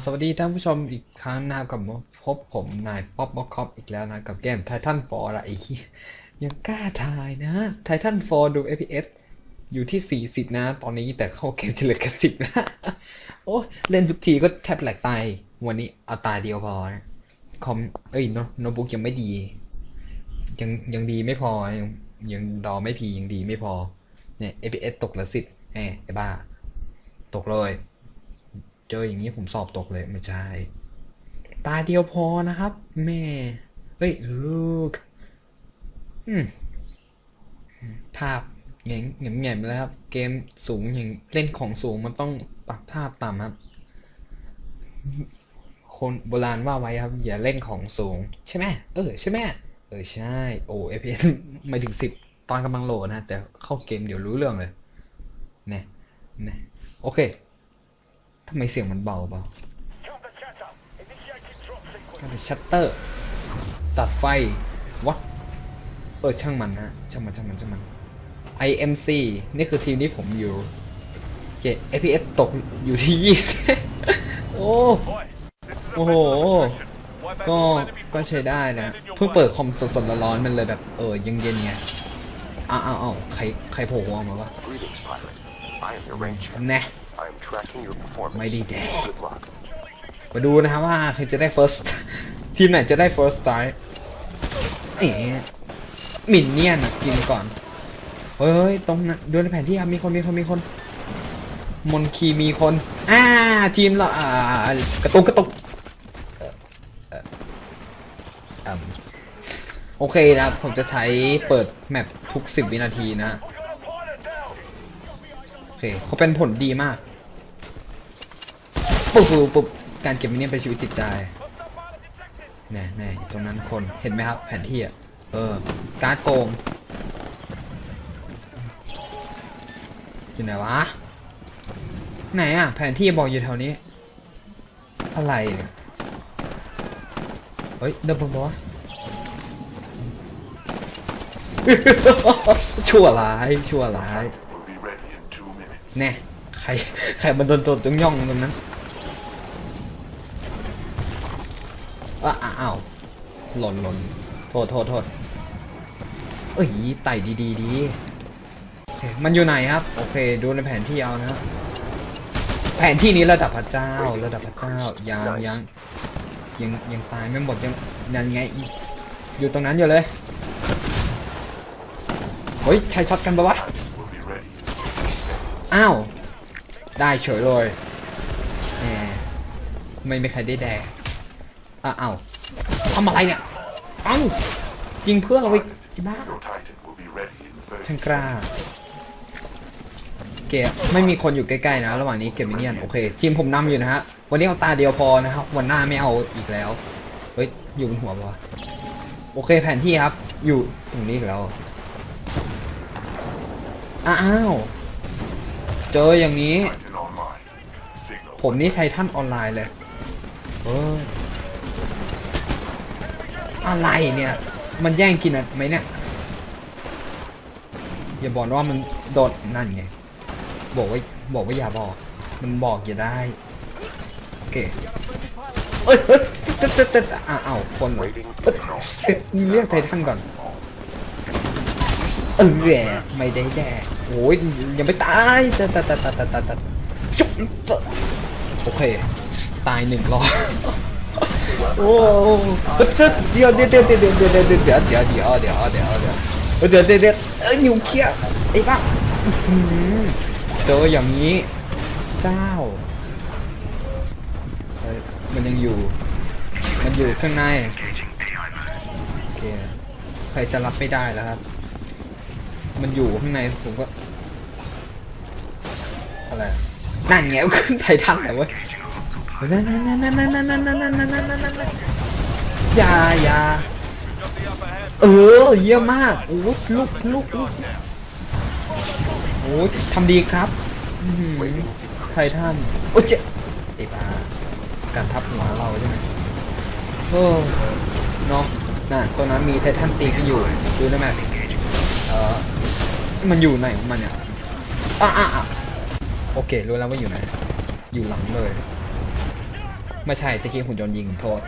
สวัสดีท่านผู้ชมอีกครั้งนะครับกับพบผมนายป๊อปบ็อกคอปอีกแล้วนะ กับเกม Titan Fall อะไรอีกยังกล้าทายนะ Titan Fall ดู FPS อยู่ที่ 40 นะ ตอนนี้แต่เข้าเกมที่เหลือแค่สิบนะ โอ้เล่นทุกทีก็แทบแหลกตาย วันนี้เอาตายเดียวพอนะคอมเอ้ยโนโน้ตบุ๊กยังไม่ดี ยังยังดีไม่พอ ยังยังดอไม่พียังดีไม่พอเนี่ย FPS ตกละสิบแหมไอ้บ้า ตกเลย เจออย่างนี้ผมสอบตกเลยไม่ใช่ ตาเดียวพอนะครับ แม่เฮ้ยลูกภาพเงี้ยเงี้ยเงี้ยแล้วครับ เกมสูงอย่างเล่นของสูงมันต้องปรับภาพต่ำครับ คนโบราณว่าไว้ครับ อย่าเล่นของสูง ใช่ไหมเออใช่ไหมเออใช่ โอ้ FPS ไม่ถึงสิบตอนกำลังโหลดนะ แต่เข้าเกมเดี๋ยวรู้เรื่องเลยเนี่ยเนี่ยโอเค ทำไมเสียงมันเบาเบาการชัตเตอร์ ตัดไฟวัดเออช่างมันนะช่างมันช่างมันช่างมัน IMC นี่คือทีมที่ผมอยู่โอเค APS ตกอยู่ที่20โอ้โอ้โห ก็ก็ใช้ได้นะ เพิ่งเปิดคอมสดๆร้อนๆมันเลยแบบเออยังเย็นๆไงอ้าวอ้าวอ้าใครใครโผล่หัวมาวะ Greetings, pilot. I am your range champ. แน่ I am tracking your performance. ไม่ดีแดง Good luck. มาดูนะครับว่าใครจะได้ first ทีมไหนจะได้ first strike เอ๋มินเนี่ยนอะกินก่อน เฮ้ย ตรงนั้นดูในแผนที่ครับมีคนมีคนมีคน มนคีมีคน อ่า ทีมเราอ่ากระตุกกระตุกเอ่อเอ่ออืมโอเคนะครับผมจะใช้เปิดแมปทุก 10 วินาทีนะโอ เคเขาเป็นผลดีมากปุ๊บปุ๊บปุ๊บการเก็บมินเนี่ยนเป็นชีวิตจิตใจแน่แน่ตรงนั้นคนเห็นไหมครับ แผนที่อะเออการโกงอยู่ไหนวะ ไหนอะ แผนที่บอกอยู่แถวนี้ อะไรเนี่ยเฮ้ยเดินบนบอชั่วร้ายชั่วร้าย Will be ready in two minutes. แน่ใครใครมันโดนตัวตรงย่องตรงนั้นอะอะอ้าวหล่นหล่นโทษโทษโทษเอ้ยไต่ดีดีดีโอเคมันอยู่ไหนครับ โอเค ดูในแผนที่เอานะครับแผนที่นี้ระดับพระเจ้า ระดับพระเจ้ายังยังยังยังตายไม่หมดยังยังไง อยู่ตรงนั้นอยู่เลยเฮ้ยใช้ช็อตกันปะวะ Will be ready. อ้าว ได้เฉยเลยแหมไม่มีใครได้แดกอ้าวอ้าวทำอะไรเนี่ยเอ้ายิงเพื่อนเราไปอีบ้า Your Titan will be ready in ช่าง30กล้า เกมไม่มีคนอยู่ใกล้ๆนะ ระหว่างนี้เกมมิเนียน โอเคทีมผมนำอยู่นะฮะ วันนี้เอาตาเดียวพอนะครับ วันหน้าไม่เอาอีกแล้ว เฮ้ย อยู่บนหัวปะวะโอเคแผนที่ครับ อยู่ตรงนี้อีกแล้ว อ้าว เจออย่างนี้ ผมนี่ไททันออนไลน์เลยเอออะไรเนี่ย มันแย่งกินอะไหมเนี่ย อย่าบอกว่ามันโดดนั่นไง บอกว่าบอกว่าอย่าบอก มันบอกอย่าได้ โอเคเอ้ยเอ้ยเต๊ดเต๊ดเต๊ดอ้าวคนเหรอเอ้ยเอ๊ะเรียกไททันก่อน เออแหมไม่ได้แดก โอ้ยยังไม่ตายตัดตัดตัดตัดตัดตัดตัดจุ๊บโอเค ตายหนึ่งรอบโอ้เดี๋ยวเดี๋ยวเดี๋ยวเดี๋ยวเดี๋ยวเดี๋ยวเดี๋ยวเดี๋ยวเดี๋ยวเดี๋ยวเดี๋ยวเดี๋ยวเดี๋ยวเดี๋ยวเดี๋ยวเดี๋ยวเอ้ยนิวเคลียร์ไอ้บ้าเจออย่างนี้เจ้ามันยังอยู่ มันอยู่ข้างในโอเคใครจะรับไม่ได้แล้วครับ มันอยู่ข้างในผมก็อะไรนั่นไงขึ้นไททันแต่ว่านั่นนั่นนั่นนั่นนั่นนั่นนั่นนั่นนั่นนั่นนั่นนั่นนั่นอย่าอย่าเออเยี่ยมมากโอ้ลุกลุกลุกโอ้ยทำดีครับไททันโอ้ยเจ๊ไอ้บ้าการทับหัวเราใช่ไหมโอ้เนาะน่ะตัวนั้นมีไททันตีกันอยู่ดูได้ไหมเออ มันอยู่ไหนของมันเนี่ยอะอะอะโอเค รู้แล้วว่าอยู่ไหน อยู่หลังเลย ไม่ใช่ตะกี้หุ่นยนต์ยิงโทษ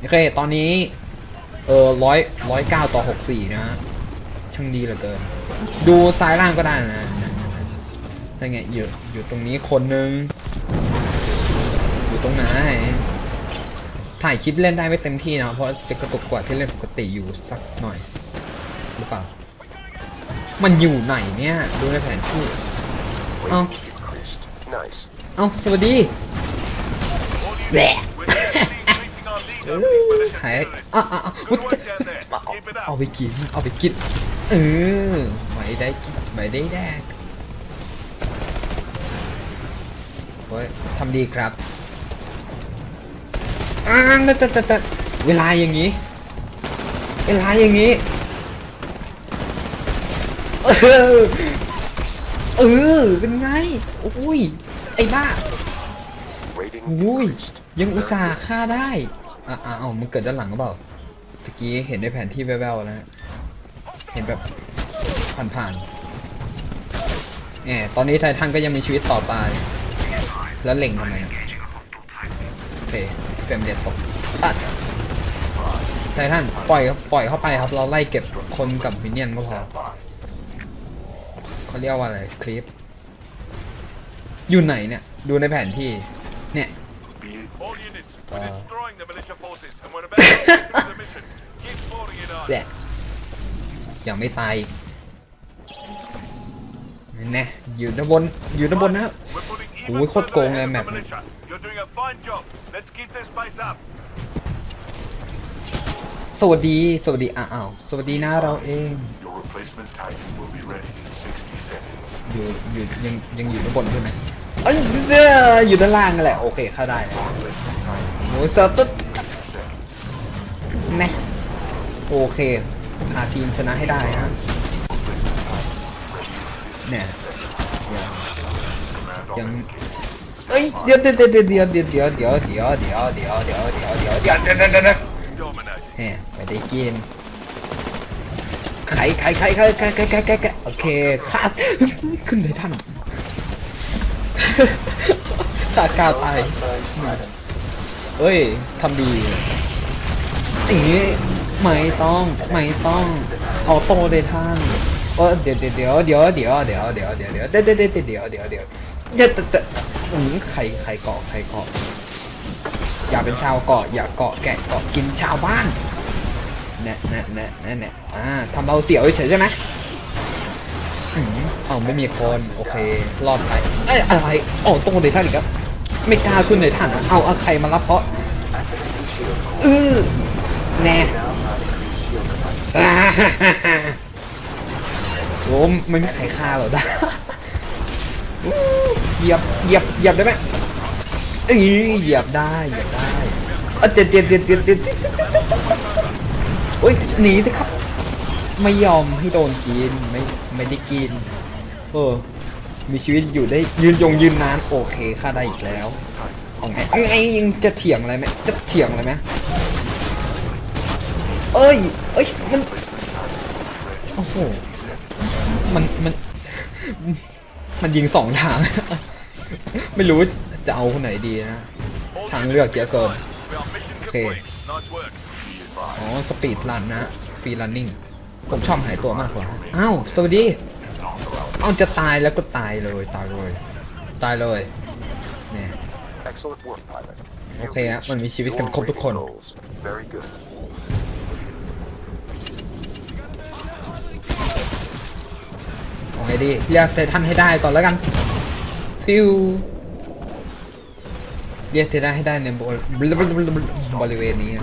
โอเค ตอนนี้ เออร้อยร้อยเก้าต่อหกสี่นะฮะช่างดีเหลือเกิน ดูซ้ายล่างก็ได้นะนั่นไงอยู่อยู่ตรงนี้คนนึง อยู่ตรงไหน ถ่ายคลิปเล่นได้ไม่เต็มที่นะ เพราะจะกระตุกกว่าที่เล่นปกติอยู่สักหน่อย หรือเปล่า มันอยู่ไหนเนี่ย ดูในแผนที่ Weight Oh. increased. Nice. เอ้าสวัสดี All Bleh. units, we're steadily increasing our lead on these militia หาย terrorists. อะอะอะ Good work down there. เอา Keep it เอา up. ไปกิน เอาไปกิน เออไม่ได้กินไม่ได้แดกเฮ้ยทำดีครับอ่าแต่แต่แต่แต่เวลาอย่างนี้ เวลาอย่างนี้ เออเออเป็นไงอุ้ยไอ้บ้าอุ้ยยังอุตส่าห์ฆ่าได้อะอะเอามันเกิดด้านหลังหรือเปล่าตะกี้เห็นในแผนที่แววๆแล้วนะเห็นแบบผ่านๆแหมตอนนี้ไททันก็ยังมีชีวิตต่อไปแล้วเล็งทำไมโอเคเฟรมเดตตกไททันปล่อยปล่อยเข้าไปครับเราไล่เก็บคนกับมินเนี่ยนก็พอ เขาเรียกว่าอะไรคลิป อยู่ไหนเนี่ย ดูในแผนที่ เนี่ย Be it Uh. all units, we're Uh. destroying the militia forces, and we're about to finish the mission. Keep pouring it on. แหละยังไม่ตายอีกแน่อยู่ด้านบน อยู่ด้านบนนะครับ We're putting even โอ้ยโคตรโกงเลย further แม ahead ป of the militia. You're doing a fine job. Let's keep this pace up. สวัสดี สวัสดี อ้าว สวัสดีนะเราเอง Your replacement Titan will be ready in 60 seconds. อยู่อยู่ยังยังอยู่ด้านบนใช่ไหมเอ้ยเด้ออยู่ด้านล่างนั่นแหละโอเคเข้าได้แล้วโอ้ยเซิร์ฟตึ๊ดแน่โอเคพาทีมชนะให้ได้นะเนี่ยยังยังเอ้ยเดี๋ยวเดี๋ยวเดี๋ยวเดี๋ยวเดี๋ยวเดี๋ยวเดี๋ยวเดี๋ยวเดี๋ยวเดี๋ยวเดี๋ยวเดี๋ยวเดี๋ยวเดี๋ยวเดี๋ยวเดี๋ยวเดี๋ยว Dominating. แหมไม่ได้กินไข่ ไข่ไข่ไข่ไข่ไข่ไข่ไข่ไข่โอเคขาขึ้นได้ท่านขาดกาวตายเอ้ยทำดีอีไม่ต้องไม่ต้องออโต้ได้ท่านเออเดี๋ยวเดี๋ยวเดี๋ยวเดี๋ยวเดี๋ยวเดี๋ยวเดี๋ยวเดี๋ยวเดี๋ยวเดี๋ยวเดี๋ยวเดี๋ยวเดี๋ยวเดี๋ยวเดี๋ยวเดี๋ยวอืมใครใครเกาะใครเกาะอย่าเป็นชาวเกาะอย่าเกาะแกะเกาะกินชาวบ้าน นี่ยเนี่ยเนี่ยเนี่ยเนี่อ่าทำเราเสียวเฉยใช่ไหมอืมเอาไม่มีคน โอเค รอดไปเอ้ยอะไรโอ้ต้องในท่านอีกครับ ไม่กล้าขึ้นในท่านเอาเอาใครมารับเพราะเออแน่อ่าฮ่าฮ่าฮ่าโอ้ไม่มีใครฆ่าเราได้เหยียบเหยียบเหยียบได้ไหมเอ้ยเหยียบได้เหยียบได้เออเด็ดเด็ดเด็ดเด็ดเด็ด้ยหนีสิครับ ไม่ยอมให้โดนกินไม่ไม่ได้กิน เออ มีชีวิตอยู่ได้ยืนยงยืนนานโอเคค่าได้อีกแล้วเอาไงเอ้ยไอ้ยังจะเถียงอะไรไหมจะเถียงอะไรไหมเอ้ยเอ้ยมันโอ้โหมันมันมันยิงสองทาง ไม่รู้จะเอาคนไหนดีนะ ทางเลือกเยอะเกิน We are mission Okay. Complete. Nice work. อ๋อสปีดรันนะฟรีรันนิ่งผมชอบหายตัวมากกว่าอ้าวสวัสดีเอาจะตายแล้วก็ตายเลยตายเลย ตายเลยเนี่ย Excellent work, pilot. You Okay, ah, reached man, may civic your kan kopto rating kon. goals. Very good. เอาไงดีเรียกเททันให้ได้ก่อนแล้วกันฟิวเรียกเททันให้ได้ในบริบริเวณนี้นะ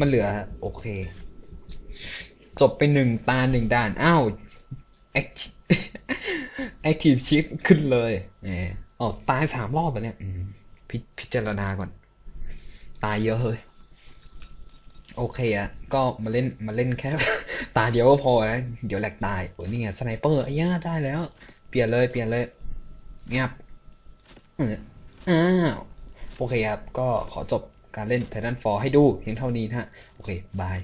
มันเหลือ โอเค จบไปหนึ่งตาหนึ่งด่าน อ้าว แอคแอคทีฟชิปขึ้นเลยแหมอ๋อตายสามรอบแล้วเนี่ยพพิจารณาก่อน ตายเยอะเลยโอเคอะก็มาเล่นมาเล่นแค่ ตาเดียวก็พอนะเดี๋ยวแหลกตายโอ้นี่ไงสไนเปอร์ไอ้ย่าได้แล้ว เปลี่ยนเลยเปลี่ยนเลยเงียบอ้าวโอเคครับ ก็ขอจบ การเล่น Titanfall ให้ดูเพียงเท่านี้นะฮะ โอเค บาย